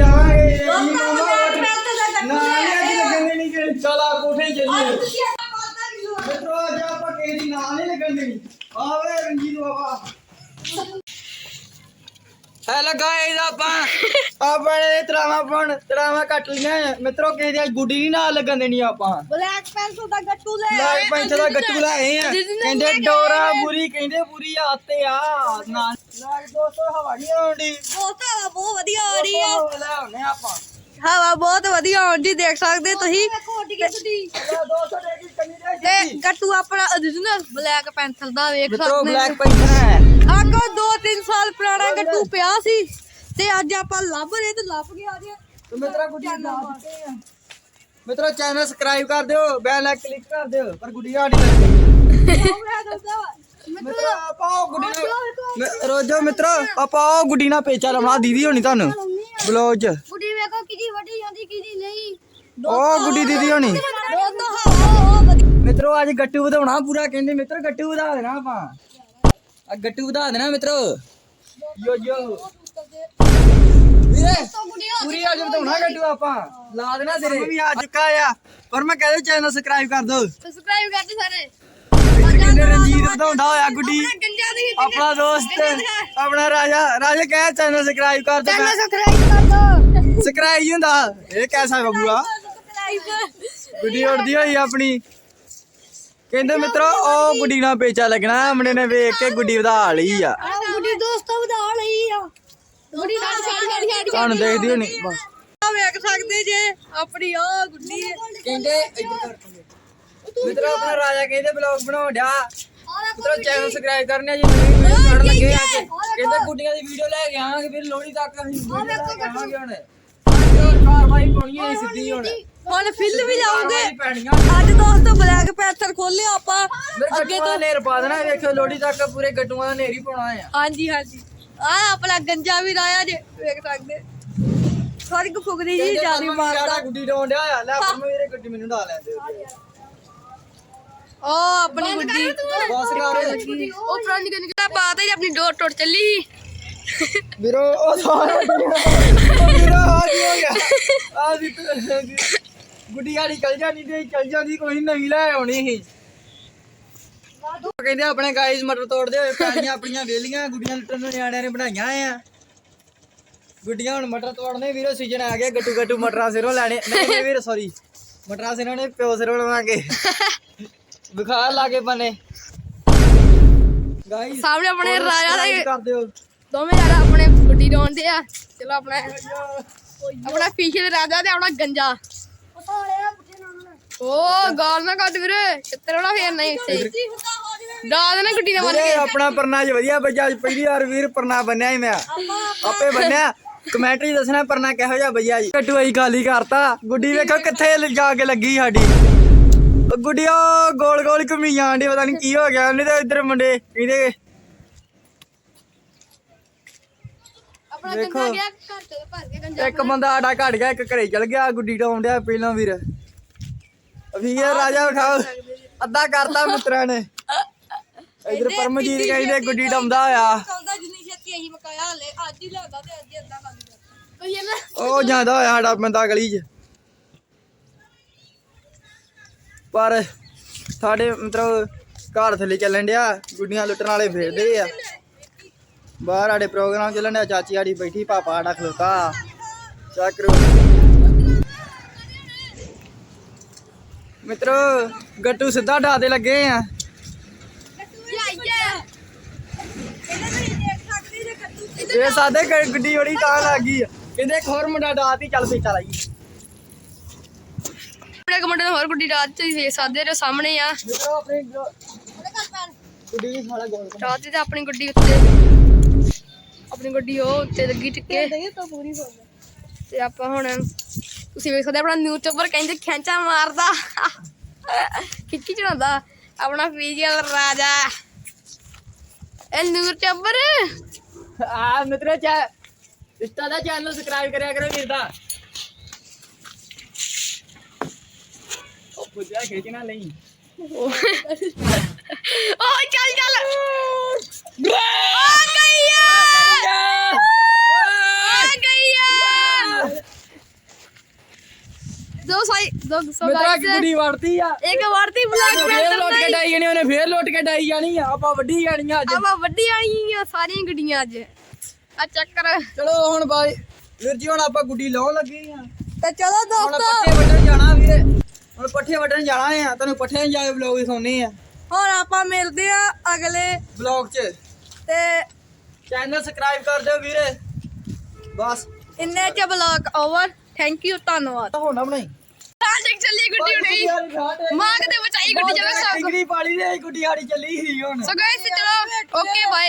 ਰਵਾਂਗੇ ਜੀ ਮਾਮਾ ਨਾ ਨਹੀਂ ਲੱਗਣੇ ਨਹੀਂ ਕਿ ਚਲਾ ਕੋਠੇ ਚੱਲੀਏ ਮਿੱਤਰੋ, ਅੱਜ ਆਪਾਂ ਕਿਸੇ ਦੀ ਨਾਂ ਨਹੀਂ ਲੱਗਣ ਦੇਣੀ। ਆਵੇ ਰਣਜੀਤ ਬਾਬਾ। ਹੈਲੋ ਗਾਇਸ ਆਪਾਂ ਆਪਣੇ ਤਰਾਵਾ ਪਣ ਤਰਾਵਾ ਕੱਟ ਲਿਆ ਮਿੱਤਰੋ ਕਿਸੇ ਦੀ ਗੁੱਡੀ ਨਹੀਂ ਨਾਲ ਲੱਗਣ ਦੇਣੀ ਆਪਾਂ। ਬਲੈਕ ਪੈਂਸਲ ਦਾ ਗੱਟੂ ਲੈ। ਲਾਈਕ ਪੈਂਚ ਦਾ ਗੱਟੂ ਲਾਏ ਆ। ਕਹਿੰਦੇ ਡੋਰਾ ਬੁਰੀ ਕਹਿੰਦੇ ਬੁਰੀ ਆਤੇ ਆ। ਨਾਲ ਦੋਸਤੋ ਹਵਾ ਨਹੀਂ ਆਉਂਦੀ ਬਹੁਤ ਹਵਾ ਬਹੁਤ ਵਧੀਆ ਆ ਰਹੀ ਆ। ਲੈ ਆਉਨੇ ਆਪਾਂ। ਹਵਾ ਬਹੁਤ ਵਧੀਆ ਆਉਂਦੀ ਦੇਖ ਸਕਦੇ ਤੁਸੀਂ। ਦੋਸਤੋ ਤੇ ਗੱਟੂ ਆਪਣਾ origignal ਬਲੈਕ ਪੈਂਸਲ ਦਾ ਵੇਖ ਸਕਦੇ ਬਲੈਕ ਪੈਂਚ ਹੈ। ਆਗੋ 2-3 ਸਾਲ ਪੁਰਾਣਾ ਗੱਟੂ ਪਿਆ ਸੀ ਤੇ ਅੱਜ ਆਪਾਂ ਲੱਭ ਰਹੇ ਤੇ ਲੱਭ ਗਿਆ ਜੇ ਤੇ ਮਿੱਤਰਾ ਗੁੱਡੀ ਲਾ ਦਿੱਤੇ ਆ। ਮਿੱਤਰੋ ਚੈਨਲ ਸਬਸਕ੍ਰਾਈਬ ਕਰ ਦਿਓ ਬੈਲ ਆਈਕਨ ਕਲਿੱਕ ਕਰ ਦਿਓ ਪਰ ਗੁੱਡੀ ਆ ਨਹੀਂ ਲੱਗਦੀ ਮਿੱਤਰੋ ਆਪਾਂ ਉਹ ਗੁੱਡੀ ਨਾਲ ਮਿ- ਰੋਜੋ ਮਿੱਤਰੋ ਆਪਾਂ ਉਹ ਗੁੱਡੀ ਨਾਲ ਪੇਚਾ ਲਾਉਣਾ ਦੀਦੀ ਹੋਣੀ ਤੁਹਾਨੂੰ ਬਲੌਗ 'ਚ। ਗੁੱਡੀ ਵੇਖੋ ਕਿਦੀ ਵੱਡੀ ਜਾਂਦੀ ਕਿਦੀ ਨਹੀਂ। ਉਹ ਗੁੱਡੀ ਦੀਦੀ ਹੋਣੀ। ਮਿੱਤਰੋ ਅੱਜ ਗੱਟੂ ਵਧਾਉਣਾ ਪੂਰਾ ਕਹਿੰਦੇ ਮਿੱਤਰ ਗੱਟੂ ਵਧਾ ਦੇਣਾ ਆਪਾਂ। ਆ ਗੱਟੂ ਵਧਾ ਦੇਣਾ ਮਿੱਤਰੋ। ਯੋ ਯੋ। ਵੀਰੇ ਪੂਰੀ ਅੱਜ ਵਧਾਉਣਾ ਗੱਟੂ ਆਪਾਂ। ਲਾ ਦੇਣਾ ਸਿਰੇ ਵੀ ਆ ਚੁੱਕਾ ਆ। ਪਰ ਮੈਂ ਕਹਿੰਦਾ ਚੈਨਲ ਸਬਸਕ੍ਰਾਈਬ ਕਰ ਦੋ। ਸਬਸਕ੍ਰਾਈਬ ਕਰਦੇ ਸਾਰੇ। ਕਿੰਨੇ ਰਣਜੀਤ ਵਧਾਉਂਦਾ ਹੋਇਆ ਗੁੱਡੀ। ਦੀ ਆਪਣਾ ਦੋਸਤ ਆਪਣਾ ਰਾਜਾ। ਰਾਜਾ ਕਹਿ ਚੈਨਲ ਸਬਸਕ੍ਰਾਈਬ ਕਰ ਦੋ। ਸਬਸਕ੍ਰਾਈਬ ਕਰ ਦੋ। ਸਬਸਕ੍ਰਾਈਬ ਹੀ ਹੁੰਦਾ। ਇਹ ਕੈਸਾ ਬਬੂਆ ਗੁੱਡੀ ਉੜਦੀ ਹੋਈ ਆਪਣੀ। ਕਹਿੰਦੇ ਮਿੱਤਰੋ ਉਹ ਗੁੱਡੀ ਨਾਲ ਪੇਚਾ ਲੱਗਣਾ ਅਮਨੇ ਨੇ ਵੇਖ ਕੇ ਗੁੱਡੀ ਵਧਾ ਲਈ ਆ। ਗੁੱਡੀ ਦੋਸਤੋ ਵਧਾ ਲਈ ਆ। ਗੁੱਡੀ ਛੱਡ ਛੱਡ ਛੱਡ ਛੱਡ। ਤੁਹਾਨੂੰ ਦੇਖਦੀ ਹੋਣੀ ਬਸ। ਆ ਵੇਖ ਸਕਦੇ ਜੇ ਆਪਣੀ ਆ ਗੁੱਡੀ। ਕਹਿੰਦੇ ਇੱਧਰ ਕਰ ਮਿੱਤਰੋ ਆਪਣਾ ਰਾਜਾ ਕਹਿੰਦੇ ਬਲੌਗ ਬਣਾਉਣ ਡਿਆ। ਮਿੱਤਰੋ ਚੈਨਲ ਸਬਸਕ੍ਰਾਈਬ ਕਰਨੇ ਜੀ ਲੱਗੇ ਆ। ਕਹਿੰਦੇ ਗੁੱਡੀਆਂ ਦੀ ਵੀਡੀਓ ਲੈ ਕੇ ਆਵਾਂਗੇ ਫਿਰ ਲੋਹੜੀ ਤੱਕ ਅਸੀਂ ਵੀਡੀਓ ਲੈ ਕੇ ਆਵਾਂਗੇ ਹੁਣ। ਕਾਰਵਾਈ ਪਾਉਣੀ ਹੈ ਸਿੱਧੀ ਹੁਣ। ਹੁਣ ਫਿਲ ਵੀ ਲਾਉਂਗੇ ਕਾਰਵਾਈ ਪੈਣੀਆਂ। ਅੱਜ ਦੋਸਤੋ ਬਲੈਕ ਪੈਂਥਰ ਖੋਲਿਆ ਆਪਾਂ। ਮੇਰੇ ਅੱਗੇ ਤੋਂ ਨੇਰ ਪਾ ਦੇਣਾ ਵੇਖਿਓ ਲੋਹੜੀ ਤੱਕ ਪੂਰੇ ਗੱਟੂਆਂ ਦਾ ਨੇਰ ਹੀ ਪਾਉਣਾ ਆ। ਹਾਂਜੀ ਹਾਂਜੀ। ਆ ਆਪਣਾ ਗੰਜਾ ਵੀ ਲਾਇਆ ਜੇ ਵੇਖ ਸਕਦੇ। ਸਾਰੀ ਫੁਗਰੀ ਜੀ ਜਾਲੀ ਮਾਰਦਾ। ਸਾਡਾ ਗੁੱਡੀ ਡਾਉਣ ਡਿਆ ਆ ਲੈ ਆਪਾਂ ਮੇਰੇ ਗੱਡੀ ਮੈਨੂੰ ਡਾ ਲੈਂਦੇ ਓ ਆਪਣੀ ਗੁੱਡੀ। ਬਸ ਕਰ। ਉਹ ਦਾ ਬਾਤ ਹੈ ਆਪਣੀ ਡੋਰ ਟੁੱਟ ਚੱਲੀ ਵੀਰੋ ਉਹ ਸਾਰਾ ਵੀਰੋ ਆ ਕੀ ਹੋ ਗਿਆ? ਆ ਵੀ ਗੁੱਡੀ ਵਾਲੀ ਚਲ ਜਾਣੀ ਤੇ ਚਲ ਜਾਂਦੀ ਕੋਈ ਨਵੀਂ ਲੈ ਆਉਣੀ ਸੀ। ਉਹ ਕਹਿੰਦੇ ਆਪਣੇ ਗਾਇਸ ਮਟਰ ਤੋੜਦੇ ਹੋਏ ਪੈਣੀਆਂ ਆਪਣੀਆਂ ਵੇਲੀਆਂ ਗੁੱਡੀਆਂ ਲੁੱਟਣ ਨੂੰ ਨਿਆਣਿਆਂ ਨੇ ਬਣਾਈਆਂ ਆ। ਗੁੱਡੀਆਂ ਹੁਣ ਮਟਰ ਤੋੜਨੇ ਵੀਰੋ ਸੀਜ਼ਨ ਆ ਗਿਆ ਗੱਟੂ ਗੱਟੂ ਮਟਰਾਂ ਸਿਰੋਂ ਲੈਣੇ। ਨਹੀਂ ਨਹੀਂ ਵੀਰ ਸੌਰੀ ਮਟਰਾਂ ਸਿਰੋਂ ਨੇ ਪਿਓ ਸਿਰੋਂ ਲਵਾਂਗੇ। ਬੁਖਾਰ ਲਾ ਕੇ ਬਨੇ। ਗਾਇਸ ਸਾਹਮਣੇ ਆਪਣੇ ਰਾਜਾ ਦੇ ਕਰ ਦਿਓ। ਦੋਵੇਂ ਯਾਰ ਆਪਣੇ ਗੁੱਡੀ ਡਾਉਂਦੇ ਆ। ਚਲੋ ਆਪਣਾ ਆਪਣਾ ਪੀਛੇ ਦੇ ਰਾਜਾ ਤੇ ਆਪਣਾ ਗੰਜਾ। ਓ ਗਾਲ ਨਾ ਕੱਢ ਵੀਰੇ ਛਿੱਤਰ ਵਾਲਾ ਫੇਰ ਨਹੀਂ ਸਹੀ ਡਾ ਦੇਣਾ ਗੁੱਡੀ ਨੇ ਮਾਰ ਵੀਰੇ ਆਪਣਾ ਪਰਨਾ ਜੀ ਵਧੀਆ ਬੱਜਾ ਅੱਜ ਪਹਿਲੀ ਵਾਰ ਵੀਰ ਪਰਨਾ ਬੰਨਿਆ ਹੀ ਮੈਂ। ਆਪੇ ਬੰਨਿਆ। ਕਮੈਂਟਰੀ ਦੱਸਣਾ ਪਰਨਾ ਕਿਹੋ ਜਿਹਾ ਬੱਜਿਆ ਜੀ। ਕੱਟੂ ਆਈ ਖਾਲੀ ਕਰਤਾ। ਗੁੱਡੀ ਵੇਖੋ ਕਿੱਥੇ ਜਾ ਕੇ ਲੱਗੀ ਸਾਡੀ। ਉਹ ਗੁੱਡੀ ਉਹ ਗੋਲ ਗੋਲ ਘੁੰਮੀ ਜਾਂਦੀ ਪਤਾ ਨਹੀਂ ਕੀ ਹੋ ਗਿਆ। ਉਹਨੇ ਤਾਂ ਇੱਧਰ ਮੁੰਡੇ ਇਹਦੇ ਆਪਣਾ ਵੇਖੋ। ਗੰਜਾ ਗਿਆ ਘਰ ਤੇ ਭਰ ਕੇ ਗੰਜਾ ਇੱਕ ਬੰਦਾ ਆਡਾ ਘੜ ਗਿਆ ਇੱਕ ਘਰੇ ਚਲ ਗਿਆ ਗੁੱਡੀ ਡਾਉਣ ਡਿਆ ਪਹਿਲਾਂ ਵੀਰ। ਵੀਰ ਰਾਜਾ ਉਠਾਓ ਅੱਧਾ ਕਰਤਾ ਮਿੱਤਰਾਂ ਨੇ। ਇਧਰ ਪਰਮਜੀਤ ਕਹਿੰਦੇ ਗੁੱਡੀ ਡਾਉਂਦਾ ਹੋਇਆ। ਚੱਲਦਾ ਜਿੰਨੀ ਛੇਤੀ ਅਸੀਂ ਮਕਾਇਆ ਹਲੇ ਅੱਜ ਹੀ ਲਿਆਂਦਾ ਤੇ ਅੱਜ ਹੀ ਅੱਧਾ ਕਰ ਦਿੱਤਾ ਕੋਈ ਇਹ ਨਾ। ਉਹ ਜਾਂਦਾ ਹੋਇਆ ਸਾਡਾ ਬੰਦਾ ਗਲੀ 'ਚ। ਪਰ ਸਾਡੇ ਮਤਲਬ ਘਰ ਥੱਲੇ ਚੱਲਣ ਡਿਆ ਗੁੱਡੀਆਂ ਲੁੱਟਣ ਵਾਲੇ ਫੇਰਦੇ ਆ। ਬਾਹਰ ਸਾਡੇ ਪ੍ਰੋਗਰਾਮ ਚੱਲਣ ਡਿਆ ਚਾਚੀ ਸਾਡੀ ਬੈਠੀ ਪਾਪਾ ਸਾਡਾ ਖਲੋਤਾ। ਚੱਕਰੋ ਮਿੱਤਰੋ ਗੱਟੂ ਸਿੱਧਾ ਡਾਦੇ ਲੱਗੇ ਆ। ਇਹ ਸਾਦੇ ਗੱਡੀ ਬੜੀ ਤਾਂ ਲੱਗ ਗਈ ਆ। ਕਹਿੰਦੇ ਇੱਕ ਹੋਰ ਮੁੰਡਾ ਡਾਤੀ ਚੱਲ ਪਈ ਚੱਲ ਆਈ ਆਪਣੇ ਕਮੰਡ ਹੋਰ ਗੁੱਡੀ ਰਾਤ ਤੇ ਸਕਦੇ ਜੋ ਸਾਹਮਣੇ ਆ। ਮਿੱਤਰੋ ਆਪਣੀ ਗ- ਗੁੱਡੀ ਵੀ ਸਾਲਾ ਗੋਲ ਰਾਤ ਤੇ ਆਪਣੀ ਗੱਡੀ ਉੱਤੇ। ਆਪਣੀ ਗੱਡੀ ਉਹ ਉੱਤੇ ਲੱਗੀ ਟਿੱਕੇ। ਤੇ ਆਪਾਂ ਹੁਣ ਤੁਸੀਂ ਵੇਖ ਸਕਦੇ ਆਪਣਾ ਨਿਊਜ਼ ਚੋਪਰ ਕਹਿੰਦੇ ਖੈਂਚਾ ਮਾਰਦਾ। ਖਿੱਚੀ ਚੜਾਉਂਦਾ। ਆਪਣਾ ਫੀਜੀਅਲ ਰਾਜਾ। ਇਹ ਨਿਊਜ਼ ਚੋਪਰ ਆ ਮਿੱਤਰੋ ਚਾ ਇੰਸਟਾ ਦਾ ਚੈਨਲ ਸਬਸਕ੍ਰਾਈਬ ਕਰਿਆ ਕਰੋ ਵੀਰ ਦਾ। ਉਹ ਪੁੱਜਿਆ ਖੇਚਣਾ ਨਹੀਂ ਓ ਚੱਲ ਚੱਲ ਆ ਗਈ ਆ ਆ ਗਈ ਆ ਸੋ ਸਾਈ ਦੋ ਸੋ ਮਿੱਤਰਾ ਗਾਇਸ ਕੀ ਗੁੱਡੀ ਵੜਤੀ ਆ। ਇੱਕ ਵਾਰਤੀ ਬਲੈਕ ਫੇਰ ਲੋਟ ਕੇ ਪੈਂਟਰ ਡਾਈ ਜਾਣੀ ਉਹਨੇ ਫੇਰ ਲੋਟ ਕੇ ਡਾਈ ਜਾਣੀ ਆ। ਆਪਾਂ ਵੱਡੀ ਜਾਣੀਆਂ ਅੱਜ। ਆਪਾਂ ਵੱਡੀ ਆਈਆਂ ਸਾਰੀਆਂ ਗੱਡੀਆਂ ਅੱਜ। ਆ ਚੱਕਰ। ਚਲੋ ਹੁਣ ਬਾਈ ਵੀਰ ਜੀ ਹੁਣ ਆਪਾਂ ਗੁੱਡੀ ਲਾਉਣ ਲੱਗੇ ਆ। ਤੇ ਚਲੋ ਹੁਣ ਦੋਸਤੋ। ਪੱਠੇ ਵੱਢਣ ਜਾਣਾ ਵੀਰੇ। ਹੁਣ ਪੱਠੇ ਵੱਢਣ ਜਾਣਾ ਆ। ਤੁਹਾਨੂੰ ਪੱਠੇ ਜਾ ਕੇ ਵਲੌਗ ਦਿਖਾਉਣੇ ਆ। ਹੁਣ ਆਪਾਂ ਮਿਲਦੇ ਆ ਅਗਲੇ ਵਲੌਗ 'ਚ। ਤੇ ਚੈਨਲ ਸਬਸਕ੍ਰਾਈਬ ਕਰ ਦਿਓ ਵੀਰੇ। ਬਸ। ਇੰਨੇ ਚ ਬਲੌਗ ਓਵਰ ਥੈਂਕ ਯੂ ਧੰਨਵਾਦ। ਹੋਣਾ ਬਣਾਈ। ਗੱਡੀ ਉੜੀ ਮਾਂ ਕਿਤੇ ਬਚਾਈ ਗੱਡੀ ਜਾਵੇ ਸੋ ਡਿਗਰੀ ਪਾਲੀ ਦੇ ਗੁੱਡੀ ਸਾਡੀ ਚੱਲੀ ਸੀ ਹੁਣ। ਸੋ ਗਾਇਸ ਚਲੋ ਓਕੇ ਬਾਏ